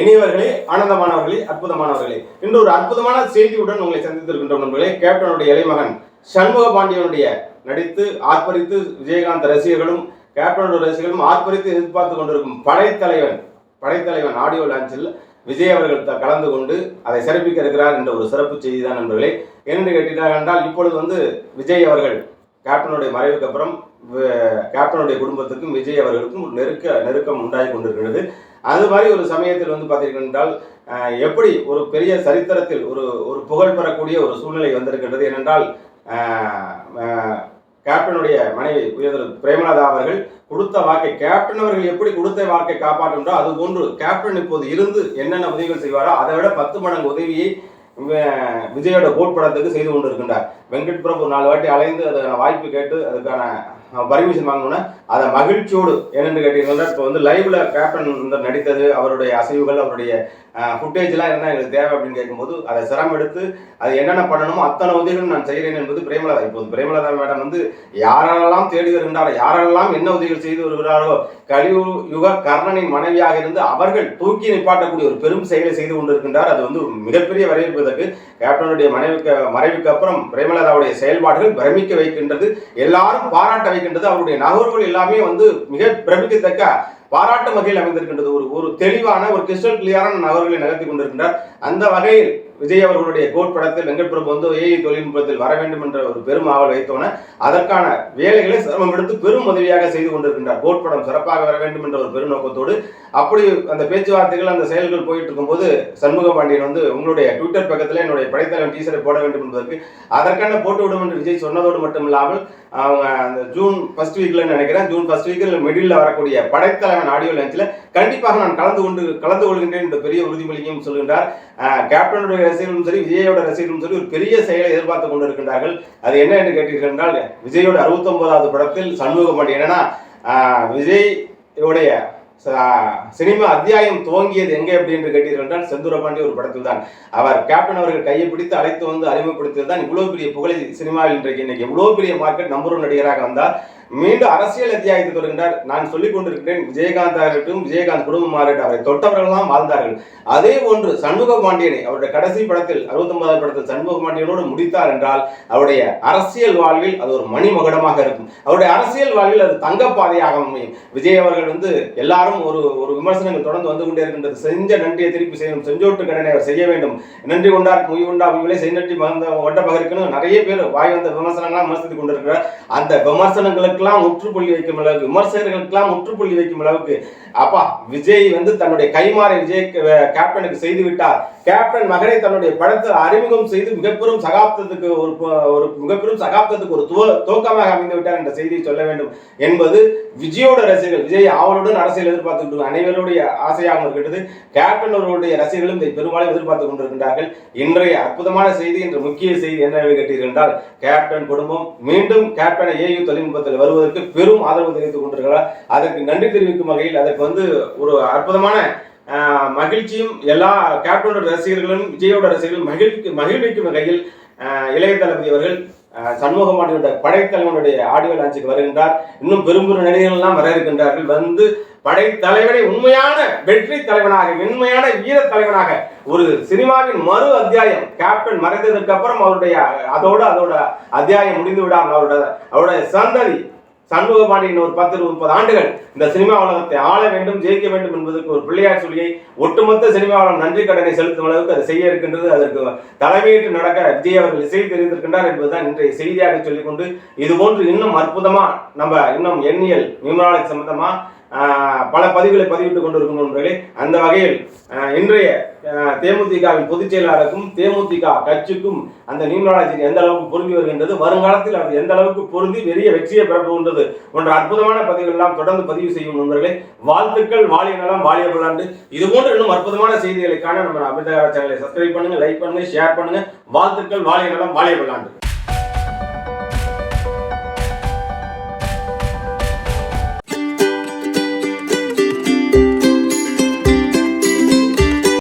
இனியவர்களே ஆனந்தமானவர்களே அற்புதமானவர்களே. இன்று ஒரு அற்புதமான செய்தியுடன் உங்களை சந்தித்திருக்கின்றோம் நண்பர்களே. கேப்டனுடைய இளைமகன் சண்முக பாண்டியனுடைய நடித்து ஆர்ப்பரித்து விஜயகாந்த் ரசிகர்களும் கேப்டனுடைய ரசிகர்களும் ஆர்ப்பரித்து எதிர்பார்த்து கொண்டிருக்கும் படைத்தலைவன் படைத்தலைவன் ஆடியோ லான்ச்சில் விஜய் அவர்கள் த- கலந்து கொண்டு அதை சிறப்பிக்க இருக்கிறார் என்ற ஒரு சிறப்பு செய்தி தான் நண்பர்களே. என்று கேட்டீர்கள் என்றால் இப்பொழுது வந்து விஜய் அவர்கள் கேப்டனுடைய மறைவுக்கு அப்புறம் கேப்டனுடைய குடும்பத்துக்கும் விஜய் அவர்களுக்கும் நெருக்க நெருக்கம் உண்டாகி கொண்டிருக்கிறது. அது மாதிரி ஒரு சமயத்தில் வந்து பார்த்தீர்கள் என்றால் எப்படி ஒரு பெரிய சரித்திரத்தில் ஒரு ஒரு புகழ் பெறக்கூடிய ஒரு சூழ்நிலை வந்திருக்கின்றது ஏனென்றால் கேப்டனுடைய மனைவி உயர்ந்த பிரேமலதா அவர்கள் கொடுத்த வாக்கை கேப்டன் அவர்கள் எப்படி கொடுத்த வாக்கை காப்பாற்றுன்றோ அது போன்று கேப்டன் இப்போது இருந்து என்னென்ன உதவிகள் செய்வாரோ அதை விட பத்து மடங்கு உதவியை விஜயோட போட் படத்துக்கு செய்து கொண்டிருக்கின்றார். வெங்கட் பிரபு நாலு வாட்டி அலைந்து அதுக்கான வாய்ப்பு கேட்டு அதுக்கான பர்மிஷன் வாங்கணும்னா அதை மகிழ்ச்சியோடு என்னென்னு கேட்டீங்கன்னா இப்போ வந்து லைவ்ல கேப்டன் வந்து நடித்தது அவருடைய அசைவுகள் அவருடைய ஃபுட்டேஜ்லாம் இருந்தால் எங்களுக்கு தேவை அப்படின்னு கேட்கும்போது அதை சிரமம் எடுத்து அது என்னென்ன பண்ணணுமோ அத்தனை உதவிகளும் நான் செய்கிறேன் என்பது பிரேமலதா. இப்போது பிரேமலதா மேடம் வந்து யாரெல்லாம் தேடி வருகின்றாரோ யாரெல்லாம் என்ன உதவிகள் செய்து வருகிறார்களோ கலியுக கர்ணனின் மனைவியாக இருந்து அவர்கள் தூக்கி நிப்பாட்டக்கூடிய ஒரு பெரும் செயலை செய்து கொண்டிருக்கின்றார். அது வந்து மிகப்பெரிய வரவேற்பதற்கு கேப்டனுடைய மனைவிக்கு மறைவுக்கு அப்புறம் பிரேமலதாவுடைய செயல்பாடுகள் பிரமிக்க வைக்கின்றது. எல்லாரும் பாராட்ட வைக்கின்றது அவருடைய நகர்வுகள் எல்லாமே வந்து மிக பிரமிக்கத்தக்க பாராட்டு வகையில் அமைந்திருக்கின்றது. ஒரு ஒரு தெளிவான ஒரு கிறிஸ்டல் கிளியரான நகர்களை நகர்த்தி கொண்டிருக்கின்றார். அந்த வகையில் விஜய் அவர்களுடைய கோட் படத்தில் வெங்கட் பிரபு வந்து ஏஐ தொழில்நுட்பத்தில் வர வேண்டும் என்ற ஒரு பெரும் ஆவல் வைத்தோன அதற்கான வேலைகளை சிரமம் எடுத்து பெரும் உதவியாக செய்து கொண்டிருக்கின்றார். கோட் படம் சிறப்பாக வர வேண்டும் என்ற ஒரு பெரும் நோக்கத்தோடு அப்படி அந்த பேச்சுவார்த்தைகள் அந்த செயல்கள் போயிட்டு இருக்கும்போது சண்முக பாண்டியன் வந்து உங்களுடைய ட்விட்டர் பக்கத்தில் என்னுடைய படைத்தலைவன் டீசரை போட வேண்டும் என்பதற்கு அதற்கான போட்டு விடும் என்று விஜய் சொன்னதோடு மட்டும் இல்லாமல் அவங்க அந்த ஜூன் ஃபர்ஸ்ட் வீக்ல நினைக்கிறேன்? ஜூன் ஃபர்ஸ்ட் வீக்கில் மிடில் வரக்கூடிய படைத்தலைவன் ஆடியோ லான்ச்சில் கண்டிப்பாக நான் கலந்து கொண்டு கலந்து கொள்கின்றேன் என்ற பெரிய உறுதிமொழியும் சொல்கின்றார். கேப்டனுடைய ரசிகர்களும் சரி விஜயோட ரசிகர்களும் சரி ஒரு பெரிய செயலை எதிர்பார்த்து கொண்டிருக்கின்றார்கள். அது என்ன என்று கேட்டீர்கள் என்றால் விஜயோட அறுபத்தொன்பதாவது படத்தில் சண்முகம் பாண்டியன் என்னன்னா விஜய் உடைய சினிமா அத்தியாயம் துவங்கியது எங்கே அப்படி என்று கேட்டீர்கள் என்றால் செந்தூரபாண்டி ஒரு படத்தில் தான் அவர் கேப்டன் அவர்கள் கையை பிடித்து அழைத்து வந்து அறிமுகப்படுத்தியது தான் இவ்வளவு பெரிய புகழை சினிமாவில் இன்றைக்கு. இன்னைக்கு இவ்வளவு பெரிய மார்க்கெட் நம்பர் ஒன் நடிகராக வந்தார். மீண்டும் அரசியல் அத்தியாயத்தை தொடர்கின்றார் நான் சொல்லிக் கொண்டிருக்கிறேன் விஜயகாந்த் ஆகட்டும் விஜயகாந்த் குடும்பம் ஆகட்டும் அவரை தொட்டவர்கள்லாம் வாழ்ந்தார்கள். அதே ஒன்று சண்முக பாண்டியனை அவருடைய கடைசி படத்தில் அறுபத்தொன்பதாவது படத்தில் சண்முக பாண்டியனோடு முடித்தார் என்றால் அவருடைய அரசியல் வாழ்வில் அது ஒரு மணிமகுடமாக இருக்கும். அவருடைய அரசியல் வாழ்வில் அது தங்கப்பாதையாக அமையும். விஜய் அவர்கள் வந்து எல்லாரும் ஒரு ஒரு விமர்சனங்கள் தொடர்ந்து வந்து கொண்டே இருக்கின்றது. செஞ்ச நன்றியை திருப்பி செய்யணும். செஞ்சோட்டு கடனை அவர் செய்ய வேண்டும். நன்றி கொண்டார் முய் உண்டா அவங்களே செய் நன்றி மகந்த ஒட்ட பகிர்க்கணும் நிறைய பேர் வாய் வந்த விமர்சனங்களாம் விமர்சித்துக் கொண்டிருக்கிறார். அந்த விமர்சனங்களுக்கெல்லாம் முற்றுப்புள்ளி வைக்கும் அளவுக்கு விமர்சகர்களுக்கெல்லாம் முற்றுப்புள்ளி வைக்கும் அளவுக்கு அப்பா விஜய் வந்து தன்னுடைய கைமாறை விஜய் கேப்டனுக்கு செய்து விட்டார். கேப்டன் மகனை தன்னுடைய படத்தை அறிமுகம் செய்து மிகப்பெரும் சகாப்தத்துக்கு ஒரு ஒரு மிகப்பெரும் சகாப்தத்துக்கு ஒரு துவ துவக்கமாக அமைந்து விட்டார் என்ற செய்தியை சொல்ல வேண்டும். என்பது விஜயோட ரசிகர்கள் விஜய் ஆவலுடன் அரசியல் எதிர்பார்த்து அனைவருடைய ஆசையாகவும் இருக்கின்றது. கேப்டன் அவர்களுடைய ரசிகர்களும் இதை பெரும்பாலும் எதிர்பார்த்து கொண்டிருக்கின்றார்கள். இன்றைய அற்புதமான செய்தி என்ற முக்கிய செய்தி என்னவென்று கேட்டீர்கள் கேப்டன் குடும்பம் மீண்டும் கேப்டன் ஏயு தொழில்நுட்பத்தில் வருவதற்கு பெரும் ஆதரவு தெரிவித்துக் கொண்டிருக்கிறார். அதற்கு நன்றி தெரிவிக்கும் வகையில் அதற்கு வந்து ஒரு அற்புதமான மகிழ்ச்சியும் எல்லா கேப்டனோட ரசிகர்களும் விஜயோட ரசிகர்களும் மகிழ்ச்சி மகிழ்விக்கும் வகையில் இளைய தளபதி அவர்கள் ஆஹ், படைத்தலைவனுடைய ஆடியோ லான்ச்சுக்கு வருகின்றார். இன்னும் பெரும்பெரும் பெரும் நடிகர்கள்லாம் வர இருக்கின்றார்கள். வந்து படைத்தலைவனை உண்மையான வெற்றி தலைவனாக உண்மையான வீர தலைவனாக ஒரு சினிமாவின் மறு அத்தியாயம் கேப்டன் மறைந்ததற்கு அப்புறம் அவருடைய அதோட அதோட அத்தியாயம் முடிந்து விடாமல் அவரோட அவருடைய சந்ததி சண்முக பாண்டியன் ஒரு பத்து முப்பது ஆண்டுகள் இந்த சினிமா உலகத்தை ஆள வேண்டும் ஜெயிக்க வேண்டும் என்பதற்கு ஒரு பிள்ளையார் சொல்லியை ஒட்டுமொத்த சினிமாவில் நன்றி கடனை செலுத்தும் அளவுக்கு அதை செய்ய இருக்கின்றது. அதற்கு தலைமையிட்டு நடக்க விஜய் அவர்கள் இசை தெரிந்திருக்கின்றார் என்பதுதான் இன்றைய செய்தியாக சொல்லிக்கொண்டு இது போன்று இன்னும் அற்புதமா நம்ம இன்னும் எண்ணியல் நியூமராலஜி சம்பந்தமா பல பதிவுகளை பதிவிட்டுக் கொண்டிருக்கும் நண்பர்களே. அந்த வகையில் இன்றைய தேமுதிகவின் பொதுச் செயலாளருக்கும் தேமுதிக கட்சிக்கும் அந்த நியூமராலஜி எந்த அளவுக்கு பொருந்தி வருகின்றது வருங்காலத்தில் அது எந்த அளவுக்கு பொருந்தி பெரிய வெற்றியை பெறப்போகின்றது போன்ற அற்புதமான பதிவுகள் எல்லாம் தொடர்ந்து பதிவு செய்யும் நண்பர்களே. வாழ்த்துக்கள் வாழிய நலம் வாழிய பலாண்டு இது போன்ற இன்னும் அற்புதமான செய்திகளுக்கான நம்ம அமிர்தகார சேனலை சப்ஸ்கிரைப் பண்ணுங்க லைக் பண்ணுங்க ஷேர் பண்ணுங்க. வாழ்த்துக்கள் வாழிய நலம் வாழிய பலாண்டு